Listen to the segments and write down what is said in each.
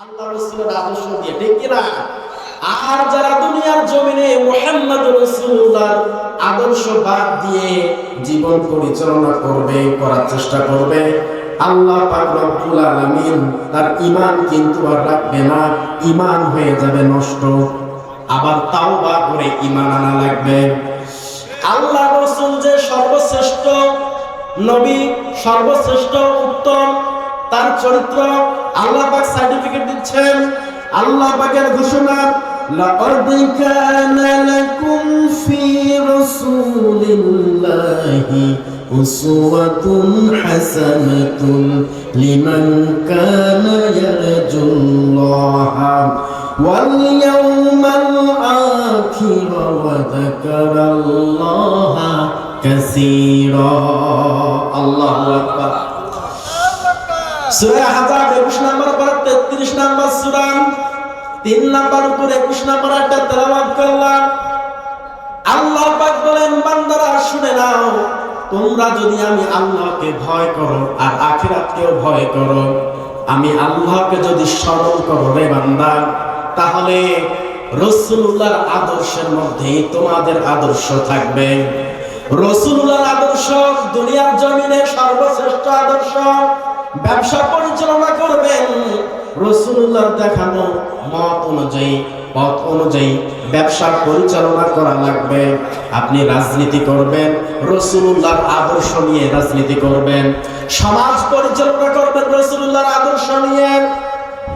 আল্লাহ আর যারা দুনিয়ার জমিনে মোহাম্মদ আদর্শ বাদ দিয়ে জীবন পরিচালনা করবে, করার চেষ্টা করবে, আল্লাহ তার কিন্তু আর রাখবে না হয়ে যাবে নষ্ট। আবার তাওবা করে ঈমান আনা লাগবে। আল্লাহ রসুল যে সর্বশ্রেষ্ঠ নবী, সর্বশ্রেষ্ঠ উত্তম তার চরিত্র আল্লাহ পাক সার্টিফিকেট দিচ্ছেন আল্লাহ পাকের ঘোষণা لقد كان لكم في رسول الله أسوة حسنة لمن كان يرجو الله واليوم الآخر وذكر الله كثيرا الله أكبر সূরা হাজাব 21 নম্বর পর 33 নম্বর সূরা, তিন নম্বর উপর 21 নম্বর একটা তেলাওয়াত করলাম। আল্লাহ পাক বলেন, বান্দারা, শুনে নাও, তোমরা যদি আমি আল্লাহকে ভয় করো আর আখিরাতকেও ভয় করো, আমি আল্লাহকে যদি স্মরণ করো রে বান্দা, তাহলে রসুল্লাহর আদর্শের মধ্যেই তোমাদের আদর্শ থাকবে। রসুল্লাহর আদর্শ দুনিয়ার জমিনে সর্বশ্রেষ্ঠ আদর্শ। ব্যবসা পরিচালনা করবেন রসুল্লাহর দেখানো মত অনুযায়ী, পথ অনুযায়ী ব্যবসা পরিচালনা করা লাগবে। আপনি রাজনীতি করবেন, রসুল্লাহর আদর্শ নিয়ে রাজনীতি করবেন। সমাজ পরিচালনা করবেন, রসুল্লাহর আদর্শ নিয়ে।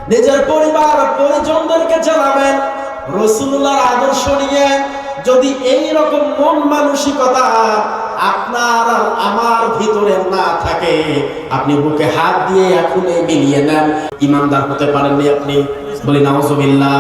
নিজের পরিবার পরিজনদেরকে জানাবেন, রসুল্লাহর আদর্শ নিয়ে। যদি এই রকম মন মানসিকতা আপনার আর আমার ভিতরে না থাকে। আপনি বুকে হাত দিয়ে এখনই মিলিয়ে নেন। ইমানদার হতে পারেননি আপনি। বলি, নাউজুবিল্লাহ।